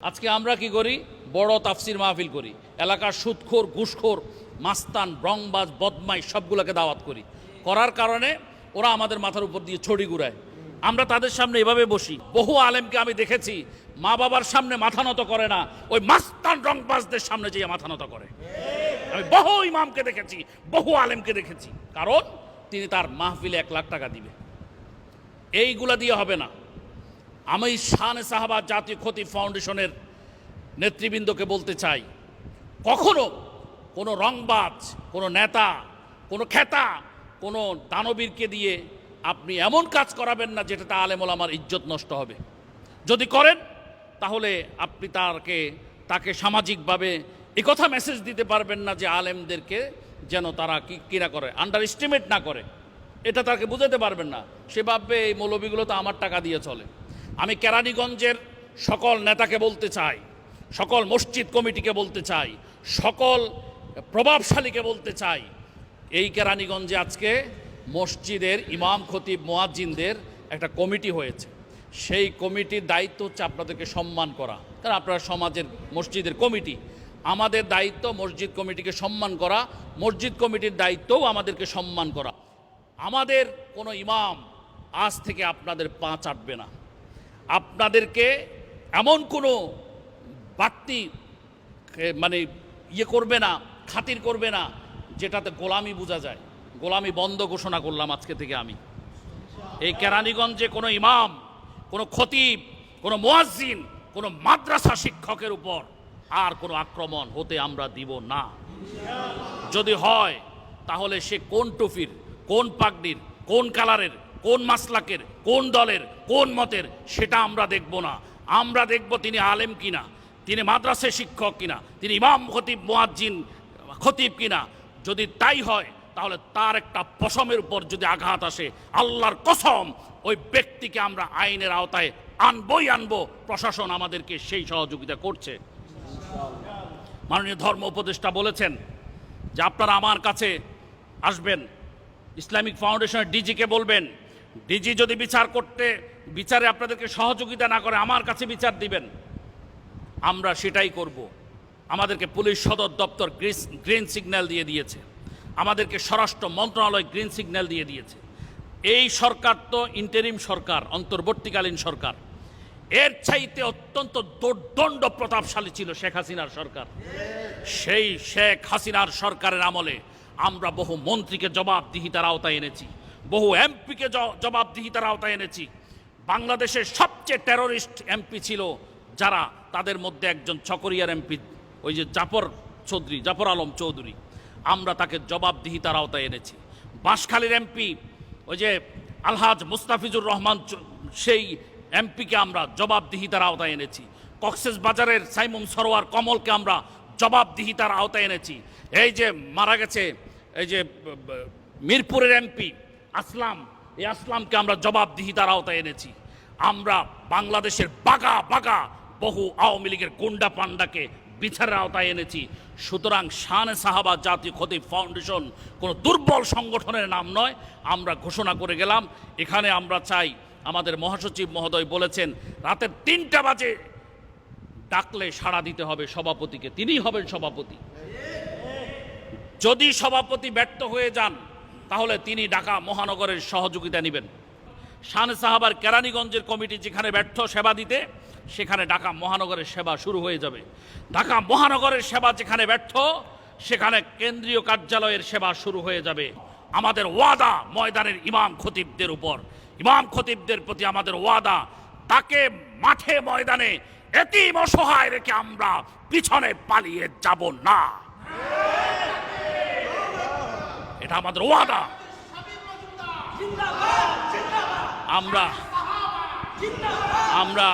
আজকে আমরা কি করি? বড় তাফসির মাহফিল করি। এলাকার সুদখোর, ঘুষখোর, মাস্তান, রংবাজ বদমাই সবগুলোকে দাওয়াত করি। করার কারণে ওরা আমাদের মাথার উপর দিয়ে ছড়ি ঘুরায়। আমরা তাদের সামনে এভাবে বসি। বহু আলেমকে আমি দেখেছি, মা বাবার সামনে মাথা নত করে না, ওই মাস্তান, রংবাজদের সামনে যেয়ে মাথা নত করে। আমি বহু ইমামকে দেখেছি, বহু আলেমকে দেখেছি। কারণ তিনি তার মাহফিলে এক লাখ টাকা দিবে। এইগুলা দিয়ে হবে না। আমি শান সাহাবা জাতীয় ক্ষতি ফাউন্ডেশনের নেতৃবৃন্দকে বলতে চাই, কখনো কোনো রংবাজ, কোনো নেতা, কোনো খেতা, কোনো দানবীরকে দিয়ে আপনি এমন কাজ করাবেন না যেটাতে আলেমল আমার ইজ্জত নষ্ট হবে। যদি করেন, তাহলে আপনি তাকে তাকে সামাজিকভাবে কথা মেসেজ দিতে পারবেন না যে আলেমদেরকে যেন তারা কি কিনা করে আন্ডার এস্টিমেট না করে। এটা তাকে বুঝাতে পারবেন না। সে ভাববে এই মৌলবিগুলো তো আমার টাকা দিয়ে চলে। আমি কেরানীগঞ্জের সকল নেতাকে বলতে চাই, সকল মসজিদ কমিটিকে বলতে চাই, সকল প্রভাবশালীকে বলতে চাই, এই কেরানীগঞ্জে আজকে মসজিদের ইমাম খতিব মোয়াজ্জিনদের একটা কমিটি হয়েছে। সেই কমিটির দায়িত্ব হচ্ছে আপনাদেরকে সম্মান করা। কারণ আপনারা সমাজের মসজিদের কমিটি। আমাদের দায়িত্ব মসজিদ কমিটিকে সম্মান করা। মসজিদ কমিটির দায়িত্বও আমাদেরকে সম্মান করা। আমাদের কোনো ইমাম আজ থেকে আপনাদের পা চাটবে না। আপনাদেরকে এমন কোনো বাড়তি মানে ইয়ে করবে না, খাতির করবে না, যেটাতে গোলামি বোঝা যায়। গোলামি বন্ধ ঘোষণা করলাম আজকে থেকে আমি। এই কেরানীগঞ্জে কোনো ইমাম, কোনো খতিব, কোনো মোয়াজ্জিন, কোনো মাদ্রাসা শিক্ষকের উপর আর কোনো আক্রমণ হতে আমরা দিব না। যদি হয়, তাহলে সে কোন টুফির কোন পাগড়ির, কোন কালারের কোন মাসলাকের, কোন দলের, কোন মতের, সেটা আমরা দেখব না। আমরা দেখব তিনি আলেম কিনা, তিনি মাদ্রাসা শিক্ষক কিনা, তিনি ইমাম, খতিব, মোয়াজ্জিন, খতিব কিনা। যদি তাই হয়, তাহলে তার একটা পশমের উপর যদি আঘাত আসে, আল্লাহর কসম, ওই ব্যক্তিকে আমরা আইনের আওতায় আনবই আনব। প্রশাসন আমাদেরকে সেই সহযোগিতা করছে। মাননীয় ধর্ম উপদেষ্টা বলেছেন যে আপনারা আমার কাছে আসবেন, ইসলামিক ফাউন্ডেশনের ডিজিকে বলবেন ডিজি যদি বিচার করতে, বিচারে আপনাদেরকে সহযোগিতা না করে আমার কাছে বিচার দিবেন, আমরা সেটাই করব। আমাদেরকে পুলিশ সদর দপ্তর গ্রিন সিগন্যাল দিয়ে দিয়েছে। আমাদেরকে স্বরাষ্ট্র মন্ত্রণালয় গ্রিন সিগন্যাল দিয়ে দিয়েছে। এই সরকার তো ইন্টারিম সরকার, অন্তর্বর্তীকালীন সরকার। এর চাইতে অত্যন্ত দোর্দণ্ড প্রতাপশালী ছিল শেখ হাসিনার সরকার। সেই শেখ হাসিনার সরকারের আমলে আমরা বহু মন্ত্রীকে জবাবদিহিতার আওতায় এনেছি। বহু এমপিকে জবাবদিহিতার আওতায় এনেছি। বাংলাদেশের সবচেয়ে টেরোরিস্ট এমপি ছিল যারা, তাদের মধ্যে একজন চকরিয়ার এমপি, ওই যে জাফর চৌধুরী, জাফর আলম চৌধুরী। আমরা তাকে জবাবদিহিতার আওতায় এনেছি। বাঁশখালীর এমপি, ওই যে আলহাজ মুস্তাফিজুর রহমান সেই এমপিকে আমরা জবাবদিহিতার আওতায় এনেছি। কক্সেস বাজারের সাইমুম সরোয়ার কমলকে আমরা জবাবদিহিতার আওতায় এনেছি। এই যে মারা গেছে, এই যে মিরপুরের এমপি আসলাম। এই আসলামকে আমরা জবাবদিহিতার আওতায় এনেছি। আমরা বাংলাদেশের বাগা বাগা বহু আওয়ামী লীগের গুন্ডা পান্ডাকে বিচারের আওতায় এনেছি। সুতরাং শানে সাহাবা জাতীয় ক্ষতি ফাউন্ডেশন কোনো দুর্বল সংগঠনের নাম নয়। আমরা ঘোষণা করে গেলাম। এখানে আমরা চাই আমাদের মহাসচিব মহোদয় বলেছেন, রাতের তিনটা বাজে ডাকলে সাড়া দিতে হবে সভাপতিকে। তিনিই হবেন সভাপতি। যদি সভাপতি ব্যর্থ হয়ে যান তাহলে তিনি ঢাকা মহানগরের সহযোগিতা নেবেন। শান সাহাবার কেরানীগঞ্জের কমিটি যেখানে ব্যর্থ সেবা দিতে, সেখানে ঢাকা মহানগরের সেবা শুরু হয়ে যাবে। ঢাকা মহানগরের সেবা যেখানে ব্যর্থ, সেখানে কেন্দ্রীয় কার্যালয়ের সেবা শুরু হয়ে যাবে। আমাদের ওয়াদা ময়দানের ইমাম খতিবদের উপর। ইমাম খতিবদের প্রতি আমাদের ওয়াদা, তাকে মাঠে ময়দানে এতিম অসহায় রেখে আমরা পিছনে পালিয়ে যাব না। এটা আমাদের ওয়াদা। আমরা আমরা